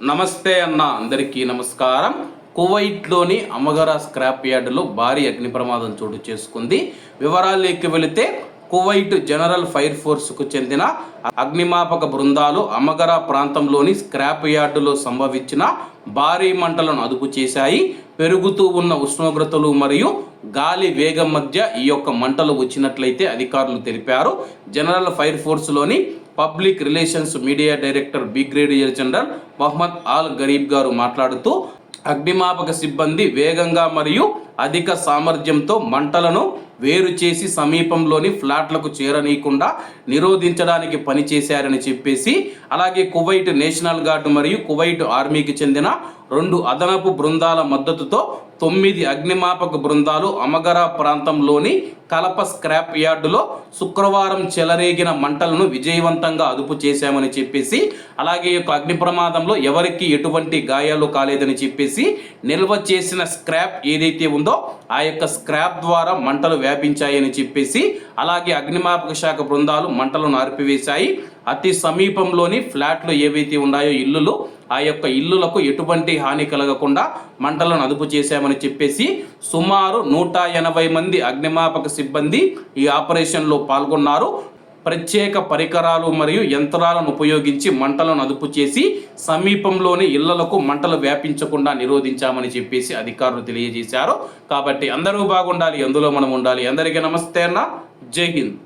నమస్తే అన్న అందరికీ నమస్కారం. కువైట్లోని అమగరా స్క్రాప్ యార్డులో భారీ అగ్ని ప్రమాదం చోటు చేసుకుంది. వివరాల్లోకి వెళితే కువైట్ జనరల్ ఫైర్ ఫోర్స్కు చెందిన అగ్నిమాపక బృందాలు అమగరా ప్రాంతంలోని స్క్రాప్ యార్డులో సంభవించిన భారీ మంటలను అదుపు చేశాయి. పెరుగుతూ ఉన్న ఉష్ణోగ్రతలు మరియు గాలి వేగం మధ్య ఈ యొక్క మంటలు వచ్చినట్లయితే అధికారులు తెలిపారు. General fire ఫోర్స్లోని public relations media director brigadier general Mohammed Al Ghareeb గారు మాట్లాడుతూ అగ్నిమాపక సిబ్బంది వేగంగా మరియు అధిక సామర్థ్యంతో మంటలను వేరు చేసి సమీపంలోని ఫ్లాట్లకు చేరనీయకుండా నిరోధించడానికి పనిచేశారని చెప్పేసి అలాగే కువైట్ నేషనల్ గార్డు మరియు కువైట్ ఆర్మీకి చెందిన రెండు అదనపు బృందాల మద్దతుతో తొమ్మిది అగ్నిమాపక బృందాలు అమగరా ప్రాంతంలోని కలప స్క్రాప్ యార్డులో శుక్రవారం చెలరేగిన మంటలను విజయవంతంగా అదుపు చేశామని చెప్పేసి అలాగే యొక్క అగ్ని ప్రమాదంలో ఎవరికి ఎటువంటి గాయాలు కాలేదని చెప్పేసి నిల్వ చేసిన స్క్రాప్ ఏదైతే ఉందో ఆ యొక్క స్క్రాప్ ద్వారా మంటలు వ్యాపించాయని చెప్పేసి అలాగే అగ్నిమాపక శాఖ బృందాలు మంటలను ఆర్పివేశాయి. అతి సమీపంలోని ఫ్లాట్లు ఏవైతే ఉన్నాయో ఇల్లులు ఆ యొక్క ఇల్లులకు ఎటువంటి హాని కలగకుండా మంటలను అదుపు చేశామని చెప్పేసి సుమారు నూట ఎనభై మంది అగ్నిమాపక సిబ్బంది ఈ ఆపరేషన్లో పాల్గొన్నారు. ప్రత్యేక పరికరాలు మరియు యంత్రాలను ఉపయోగించి మంటలను అదుపు చేసి సమీపంలోని ఇళ్ళకు మంటలు వ్యాపించకుండా నిరోధించామని చెప్పేసి అధికారులు తెలియజేశారు. కాబట్టి అందరూ బాగుండాలి అందులో మనం ఉండాలి. అందరికీ నమస్తే అన్న. జై హింద్.